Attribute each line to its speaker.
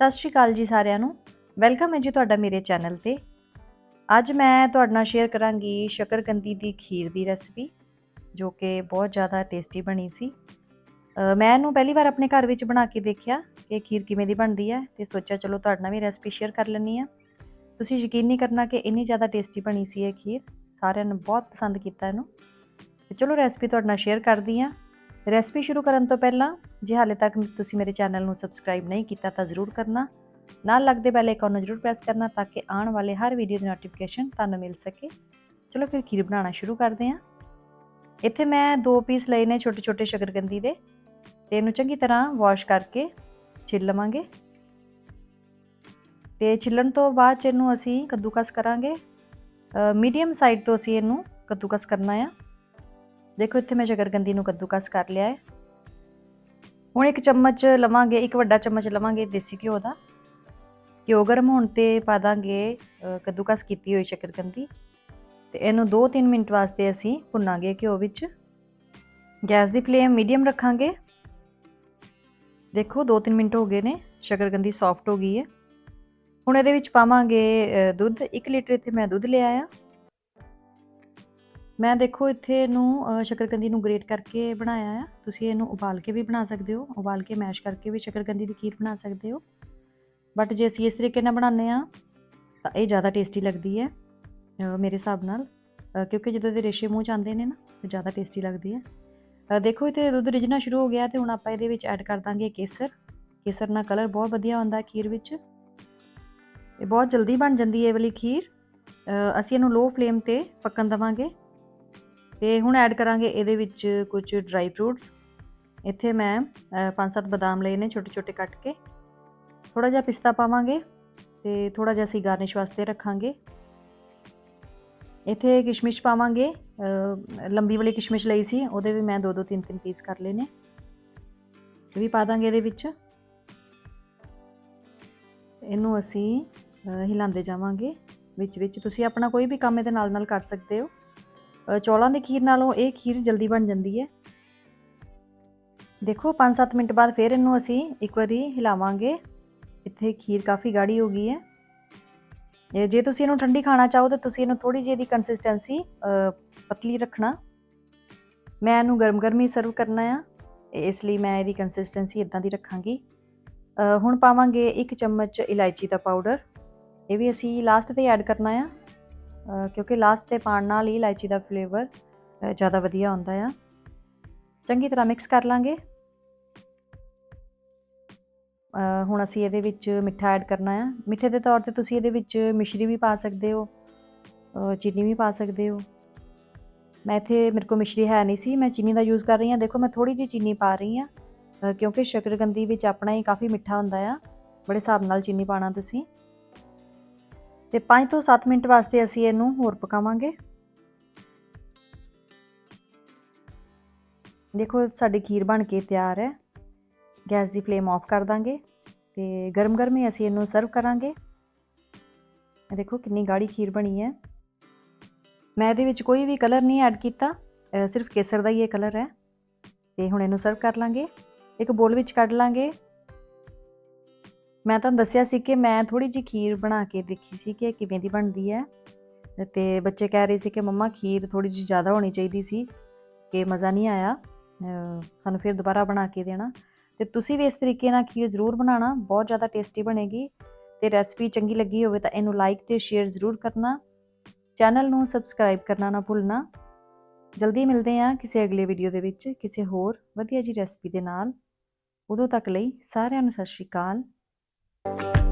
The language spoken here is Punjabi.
Speaker 1: ਸਤਿ ਸ਼੍ਰੀ ਅਕਾਲ ਜੀ ਸਾਰਿਆਂ ਨੂੰ। ਵੈਲਕਮ ਹੈ ਜੀ ਤੁਹਾਡਾ ਮੇਰੇ ਚੈਨਲ ਤੇ। ਅੱਜ ਮੈਂ ਤੁਹਾਡੇ ਨਾਲ ਸ਼ੇਅਰ ਕਰਾਂਗੀ ਸ਼ਕਰਕੰਦੀ ਦੀ ਖੀਰ ਦੀ ਰੈਸਪੀ ਜੋ ਕਿ ਬਹੁਤ ਜ਼ਿਆਦਾ ਟੇਸਟੀ ਬਣੀ ਸੀ। ਮੈਂ ਇਹਨੂੰ ਪਹਿਲੀ ਵਾਰ ਆਪਣੇ ਘਰ ਵਿੱਚ ਬਣਾ ਕੇ ਦੇਖਿਆ ਕਿ ਖੀਰ ਕਿਵੇਂ ਦੀ ਬਣਦੀ ਹੈ ਤੇ ਸੋਚਿਆ ਚਲੋ ਤੁਹਾਡੇ ਨਾਲ ਵੀ ਰੈਸਪੀ ਸ਼ੇਅਰ ਕਰ ਲੈਂਦੀ ਆ ਤੁਸੀਂ ਯਕੀਨ ਨਹੀਂ ਕਰਨਾ ਕਿ ਇੰਨੀ ਜ਼ਿਆਦਾ ਟੇਸਟੀ ਬਣੀ ਸੀ ਇਹ ਖੀਰ। ਸਾਰਿਆਂ ਨੇ ਬਹੁਤ ਪਸੰਦ ਕੀਤਾ ਇਹਨੂੰ। ਤੇ ਚਲੋ ਰੈਸਪੀ ਤੁਹਾਡੇ ਨਾਲ ਸ਼ੇਅਰ ਕਰਦੀ ਆ ਰੈਸਪੀ ਸ਼ੁਰੂ ਕਰਨ ਤੋਂ ਪਹਿਲਾਂ, ਜੇ ਹਾਲੇ ਤੱਕ ਤੁਸੀਂ ਮੇਰੇ ਚੈਨਲ ਨੂੰ ਸਬਸਕ੍ਰਾਈਬ ਨਹੀਂ ਕੀਤਾ ਤਾਂ ਜ਼ਰੂਰ ਕਰਨਾ। ਨਾਲ ਲੱਗਦੇ ਬੈਲ ਆਈਕਨ ਨੂੰ ਜ਼ਰੂਰ ਪ੍ਰੈਸ ਕਰਨਾ ਤਾਂ ਕਿ ਆਉਣ ਵਾਲੇ ਹਰ ਵੀਡੀਓ ਦੀ ਨੋਟੀਫਿਕੇਸ਼ਨ ਤੁਹਾਨੂੰ ਮਿਲ ਸਕੇ। ਚਲੋ ਫਿਰ ਖੀਰ ਬਣਾਉਣਾ ਸ਼ੁਰੂ ਕਰਦੇ ਹਾਂ। ਇੱਥੇ ਮੈਂ ਦੋ ਪੀਸ ਲਏ ਨੇ ਛੋਟੇ ਛੋਟੇ ਸ਼ਕਰਕੰਦੀ ਦੇ। ਤੇ ਇਹਨੂੰ ਚੰਗੀ ਤਰ੍ਹਾਂ ਵਾਸ਼ ਕਰਕੇ ਛਿੱਲ ਲਵਾਂਗੇ। ਤੇ ਛਿੱਲਣ ਤੋਂ ਬਾਅਦ 'ਚ ਇਹਨੂੰ ਅਸੀਂ ਕੱਦੂਕਸ ਕਰਾਂਗੇ। ਮੀਡੀਅਮ ਸਾਈਜ਼ ਤੋਂ ਅਸੀਂ ਇਹਨੂੰ ਕੱਦੂਕਸ ਕਰਨਾ ਆ। ਦੇਖੋ, ਇੱਥੇ ਮੈਂ ਸ਼ਕਰਕੰਦੀ ਨੂੰ ਕੱਦੂਕਸ ਕਰ ਲਿਆ ਹੈ। ਹੁਣ ਇੱਕ ਚਮਚ ਲਵਾਂਗੇ, ਇੱਕ ਵੱਡਾ ਚਮਚ ਲਵਾਂਗੇ ਦੇਸੀ ਘਿਓ ਦਾ। ਘਿਓ ਗਰਮ ਹੋਣ ਤੇ ਪਾ ਦਾਂਗੇ ਕੱਦੂਕਸ ਕੀਤੀ ਹੋਈ ਸ਼ਕਰਕੰਦੀ ਤੇ ਇਹਨੂੰ 2-3 ਮਿੰਟ ਵਾਸਤੇ ਅਸੀਂ ਭੁੰਨਾਂਗੇ ਘਿਓ ਵਿੱਚ। ਗੈਸ ਦੀ ਫਲੇਮ ਮੀਡੀਅਮ ਰੱਖਾਂਗੇ। ਦੇਖੋ 2-3 ਮਿੰਟ ਹੋ ਗਏ ਨੇ ਸ਼ਕਰਕੰਦੀ ਸੌਫਟ ਹੋ ਗਈ ਹੈ। ਹੁਣ ਇਹਦੇ ਵਿੱਚ ਪਾਵਾਂਗੇ ਦੁੱਧ। 1 ਲੀਟਰ ਇੱਥੇ ਮੈਂ ਦੁੱਧ ਲਿਆ ਆ ਮੈਂ ਦੇਖੋ ਇੱਥੇ ਇਹਨੂੰ ਅ, ਸ਼ਕਰਕੰਦੀ ਨੂੰ ਗ੍ਰੇਟ ਕਰਕੇ ਬਣਾਇਆ ਆ। ਤੁਸੀਂ ਇਹਨੂੰ ਉਬਾਲ ਕੇ ਵੀ ਬਣਾ ਸਕਦੇ ਹੋ। ਉਬਾਲ ਕੇ ਮੈਸ਼ ਕਰਕੇ ਵੀ ਸ਼ਕਰਕੰਦੀ ਦੀ ਖੀਰ ਬਣਾ ਸਕਦੇ ਹੋ। ਬਟ ਜੇ ਅਸੀਂ ਇਸ ਤਰੀਕੇ ਨਾਲ ਬਣਾਉਂਦੇ ਆ ਤਾਂ ਇਹ ਜ਼ਿਆਦਾ ਟੇਸਟੀ ਲੱਗਦੀ ਹੈ ਮੇਰੇ ਹਿਸਾਬ ਨਾਲ। ਕਿਉਂਕਿ ਜਦੋਂ ਦੇ ਰੇਸ਼ੇ ਮੂੰਹ ਚ ਆਉਂਦੇ ਨੇ ਨਾ ਤਾਂ ਜ਼ਿਆਦਾ ਟੇਸਟੀ ਲੱਗਦੀ ਹੈ। ਦੇਖੋ ਇੱਥੇ ਦੁੱਧ ਰਿਝਣਾ ਸ਼ੁਰੂ ਹੋ ਗਿਆ ਤੇ ਹੁਣ ਆਪਾਂ ਇਹਦੇ ਵਿੱਚ ਐਡ ਕਰ ਦਾਂਗੇ ਕੇਸਰ। ਕੇਸਰ ਨਾਲ ਕਲਰ ਬਹੁਤ ਵਧੀਆ ਆਉਂਦਾ ਖੀਰ ਵਿੱਚ। ਇਹ ਬਹੁਤ ਜਲਦੀ ਬਣ ਜਾਂਦੀ ਹੈ ਇਹ ਵਾਲੀ ਖੀਰ। ਅਸੀਂ ਇਹਨੂੰ ਲੋ ਫਲੇਮ ਤੇ ਪੱਕਣ ਦਵਾਂਗੇ। ਤੇ ਹੁਣ ਐਡ ਕਰਾਂਗੇ ਇਹਦੇ ਵਿੱਚ ਕੁਝ ਡਰਾਈ ਫਰੂਟਸ ਇੱਥੇ ਮੈਂ ਅ, ਪੰਜ ਸੱਤ ਬਦਾਮ ਲਏ ਨੇ ਛੋਟੇ ਛੋਟੇ ਕੱਟ ਕੇ। ਥੋੜਾ ਜਿਹਾ ਪਿਸਤਾ ਪਾਵਾਂਗੇ ਤੇ ਥੋੜਾ ਜਿਹਾ ਅਸੀਂ ਗਾਰਨਿਸ਼ ਵਾਸਤੇ ਰੱਖਾਂਗੇ। ਇੱਥੇ ਕਿਸ਼ਮਿਸ਼ ਪਾਵਾਂਗੇ ਲੰਬੀ ਵਾਲੀ ਕਿਸ਼ਮਿਸ਼ ਲਈ ਸੀ ਉਹਦੇ ਵੀ ਮੈਂ ਦੋ ਦੋ ਤਿੰਨ ਤਿੰਨ ਪੀਸ ਕਰ ਲਏ ਨੇ। ਇਹ ਵੀ ਪਾ ਦਾਂਗੇ ਇਹਦੇ ਵਿੱਚ। ਇਹਨੂੰ ਅਸੀਂ ਹਿਲਾਉਂਦੇ ਜਾਵਾਂਗੇ। ਵਿੱਚ ਵਿੱਚ ਤੁਸੀਂ ਆਪਣਾ ਕੋਈ ਵੀ ਕੰਮ ਇਹਦੇ ਨਾਲ ਨਾਲ ਕਰ ਸਕਦੇ ਹੋ। ਚੌਲਾਂ ਦੀ ਖੀਰ ਨਾਲੋਂ ਇਹ ਖੀਰ ਜਲਦੀ ਬਣ ਜਾਂਦੀ ਹੈ। ਦੇਖੋ 5-7 ਮਿੰਟ ਬਾਅਦ ਫਿਰ ਇਹਨੂੰ ਅਸੀਂ ਇੱਕ ਵਾਰੀ ਹਿਲਾਵਾਂਗੇ। ਇੱਥੇ ਖੀਰ ਕਾਫੀ ਗਾੜੀ ਹੋ ਗਈ ਹੈ। ਜੇ ਤੁਸੀਂ ਇਹਨੂੰ ਠੰਡੀ ਖਾਣਾ ਚਾਹੋ ਤਾਂ ਤੁਸੀਂ ਇਹਨੂੰ ਥੋੜੀ ਜਿਹੀ ਦੀ ਕੰਸਿਸਟੈਂਸੀ ਪਤਲੀ ਰੱਖਣਾ। ਮੈਂ ਇਹਨੂੰ ਗਰਮ-ਗਰਮ ਹੀ ਸਰਵ ਕਰਨਾ ਆ। ਇਸ ਲਈ ਮੈਂ ਇਹਦੀ ਕੰਸਿਸਟੈਂਸੀ ਇਦਾਂ ਦੀ ਰੱਖਾਂਗੀ। ਹੁਣ ਪਾਵਾਂਗੇ ਇੱਕ ਚਮਚ ਇਲਾਇਚੀ ਦਾ ਪਾਊਡਰ ਇਹ ਵੀ ਅਸੀਂ ਲਾਸਟ ਤੇ ਐਡ ਕਰਨਾ ਆ। ਕਿਉਂਕਿ ਲਾਸਟ ਤੇ ਪਾਣ ਨਾਲ ਹੀ ਇਲਾਇਚੀ ਦਾ ਫਲੇਵਰ ਜ਼ਿਆਦਾ ਵਧੀਆ ਆਉਂਦਾ ਆ। ਚੰਗੀ ਤਰ੍ਹਾਂ ਮਿਕਸ ਕਰ ਲਾਂਗੇ। ਹੁਣ ਅਸੀਂ ਇਹਦੇ ਵਿੱਚ ਮਿੱਠਾ ਐਡ ਕਰਨਾ ਆ। ਮਿੱਠੇ ਦੇ ਤੌਰ ਤੇ ਤੁਸੀਂ ਇਹਦੇ ਵਿੱਚ ਮਿਸ਼ਰੀ ਵੀ ਪਾ ਸਕਦੇ ਹੋ ਚੀਨੀ ਵੀ ਪਾ ਸਕਦੇ ਹੋ। ਮੈਂ ਇੱਥੇ, ਮੇਰੇ ਕੋਲ ਮਿਸ਼ਰੀ ਹੈ ਨਹੀਂ ਸੀ, ਮੈਂ ਚੀਨੀ ਦਾ ਯੂਜ਼ ਕਰ ਰਹੀ ਹਾਂ। ਦੇਖੋ, ਮੈਂ ਥੋੜੀ ਜਿਹੀ ਚੀਨੀ ਪਾ ਰਹੀ ਹਾਂ ਕਿਉਂਕਿ ਸ਼ਕਰਕੰਦੀ ਵਿੱਚ ਆਪਣਾ ਹੀ ਕਾਫੀ ਮਿੱਠਾ ਹੁੰਦਾ ਆ। ਬੜੇ ਹਿਸਾਬ ਨਾਲ ਚੀਨੀ ਪਾਣਾ ਤੁਸੀਂ। ਤੇ 5 ਤੋਂ 7 ਮਿੰਟ ਵਾਸਤੇ ਅਸੀਂ ਇਹਨੂੰ ਹੋਰ ਪਕਾਵਾਂਗੇ। ਦੇਖੋ, ਸਾਡੀ ਖੀਰ ਬਣ ਕੇ ਤਿਆਰ ਹੈ। ਗੈਸ ਦੀ ਫਲੇਮ ਆਫ ਕਰ ਦਾਂਗੇ ਤੇ ਗਰਮ ਗਰਮ ਹੀ ਅਸੀਂ ਇਹਨੂੰ ਸਰਵ ਕਰਾਂਗੇ। ਦੇਖੋ, ਕਿੰਨੀ ਗਾੜੀ ਖੀਰ ਬਣੀ ਹੈ। ਮੈਂ ਇਹਦੇ ਵਿੱਚ ਕੋਈ ਵੀ ਕਲਰ ਨਹੀਂ ਐਡ ਕੀਤਾ ਸਿਰਫ ਕੇਸਰ ਦਾ ਹੀ ਇਹ ਕਲਰ ਹੈ। ਤੇ ਹੁਣ ਇਹਨੂੰ ਸਰਵ ਕਰ ਲਾਂਗੇ। ਇੱਕ ਬੋਲ ਵਿੱਚ ਕੱਢ ਲਾਂਗੇ। ਮੈਂ ਤੁਹਾਨੂੰ ਦੱਸਿਆ ਸੀ ਕਿ ਮੈਂ ਥੋੜੀ ਜਿਹੀ ਖੀਰ ਬਣਾ ਕੇ ਦੇਖੀ ਸੀ ਕਿ ਇਹ ਕਿਵੇਂ ਦੀ ਬਣਦੀ ਹੈ। ਤੇ ਬੱਚੇ ਕਹਿ ਰਹੇ ਸੀ ਕਿ ਮੰਮਾ ਖੀਰ ਥੋੜੀ ਜਿਹੀ ਜ਼ਿਆਦਾ ਹੋਣੀ ਚਾਹੀਦੀ ਸੀ ਕਿ ਮਜ਼ਾ ਨਹੀਂ ਆਇਆ। ਸਾਨੂੰ ਫਿਰ ਦੁਬਾਰਾ ਬਣਾ ਕੇ ਦੇਣਾ। ਤੇ ਤੁਸੀਂ ਵੀ ਇਸ ਤਰੀਕੇ ਨਾਲ ਖੀਰ ਜ਼ਰੂਰ ਬਣਾਉਣਾ, ਬਹੁਤ ਜ਼ਿਆਦਾ ਟੇਸਟੀ ਬਣੇਗੀ। ਤੇ ਰੈਸਪੀ ਚੰਗੀ ਲੱਗੀ ਹੋਵੇ ਤਾਂ ਇਹਨੂੰ ਲਾਈਕ ਤੇ ਸ਼ੇਅਰ ਜ਼ਰੂਰ ਕਰਨਾ। ਚੈਨਲ ਨੂੰ ਸਬਸਕ੍ਰਾਈਬ ਕਰਨਾ ਨਾ ਭੁੱਲਣਾ। ਜਲਦੀ ਮਿਲਦੇ ਹਾਂ ਕਿਸੇ ਅਗਲੇ ਵੀਡੀਓ ਦੇ ਵਿੱਚ ਕਿਸੇ ਹੋਰ ਵਧੀਆ ਜੀ ਰੈਸਪੀ ਦੇ ਨਾਲ। ਉਦੋਂ ਤੱਕ ਲਈ ਸਾਰਿਆਂ ਨੂੰ ਸਤਿ ਸ਼੍ਰੀ ਅਕਾਲ। you